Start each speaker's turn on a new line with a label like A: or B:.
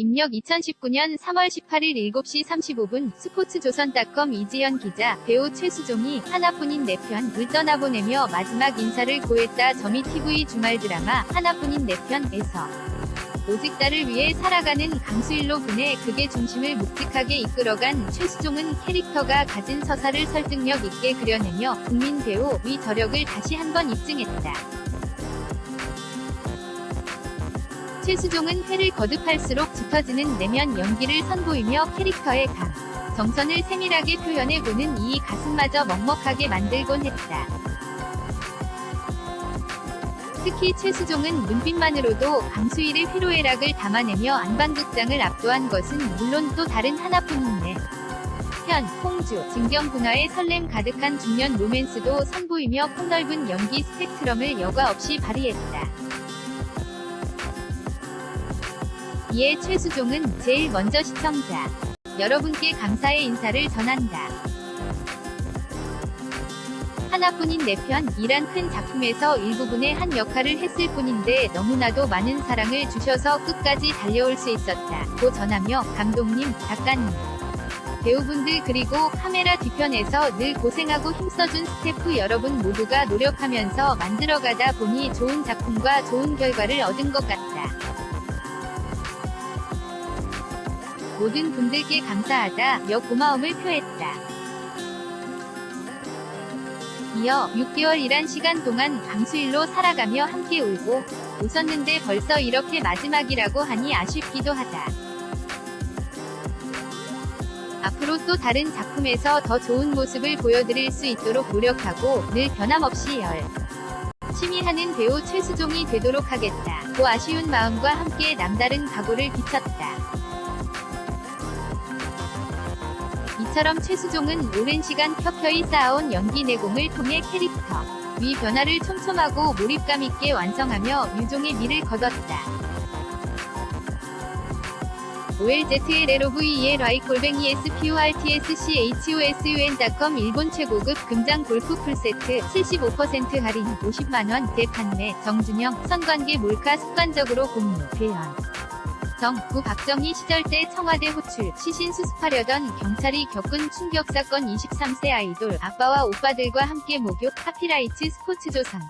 A: 입력 2019년 3월 18일 7시 35분 스포츠조선닷컴 이지연 기자 배우 최수종이 하나뿐인 내 편을 떠나보내며 마지막 인사를 고했다 점이 TV 주말 드라마 하나뿐인 내 편에서 오직 딸을 위해 살아가는 강수일로 분해 극의 중심을 묵직하게 이끌어간 최수종은 캐릭터가 가진 서사를 설득력 있게 그려내며 국민 배우의 저력을 다시 한번 입증했다. 최수종은 회를 거듭할수록 짙어지는 내면 연기를 선보이며 캐릭터의 감, 정선을 세밀하게 표현해보는 이 가슴마저 먹먹하게 만들곤 했다. 특히 최수종은 눈빛만으로도 강수일의 회로애락을 담아내며 안방극장을 압도한 것은 물론 또 다른 하나뿐인 내. 현, 홍주, 진경 분화의 설렘 가득한 중년 로맨스도 선보이며 폭넓은 연기 스펙트럼을 여과 없이 발휘했다. 이에 최수종은 제일 먼저 시청자 여러분께 감사의 인사를 전한다. 하나뿐인 내 편이란 큰 작품에서 일부분의 한 역할을 했을 뿐인데 너무나도 많은 사랑을 주셔서 끝까지 달려올 수 있었다. 고 전하며 감독님, 작가님, 배우분들 그리고 카메라 뒤편에서 늘 고생하고 힘써준 스태프 여러분 모두가 노력하면서 만들어가다 보니 좋은 작품과 좋은 결과를 얻은 것 같다. 모든 분들께 감사하다 며 고마움을 표했다. 이어 6개월이란 시간 동안 강수일로 살아가며 함께 울고 웃었는데 벌써 이렇게 마지막이라고 하니 아쉽기도 하다. 앞으로 또 다른 작품에서 더 좋은 모습을 보여드릴 수 있도록 노력하고 늘 변함없이 열. 심히 하는 배우 최수종이 되도록 하겠다. 고 아쉬운 마음과 함께 남다른 각오를 비쳤다. 이처럼 최수종은 오랜 시간 켜켜이 쌓아온 연기 내공을 통해 캐릭터 위 변화를 촘촘하고 몰입감 있게 완성하며 유종의 미를 거뒀다. OLZLLOVELY 골뱅이 SPORTSCHOSUN.com 일본 최고급 금장 골프 풀세트 75% 할인 50만원 대판매 정준영 선관계 몰카 습관적으로 공유 대연 정, 구 박정희 시절 때 청와대 호출, 시신 수습하려던 경찰이 겪은 충격 사건 23세 아이돌, 아빠와 오빠들과 함께 목욕, 카피라이츠 스포츠조선.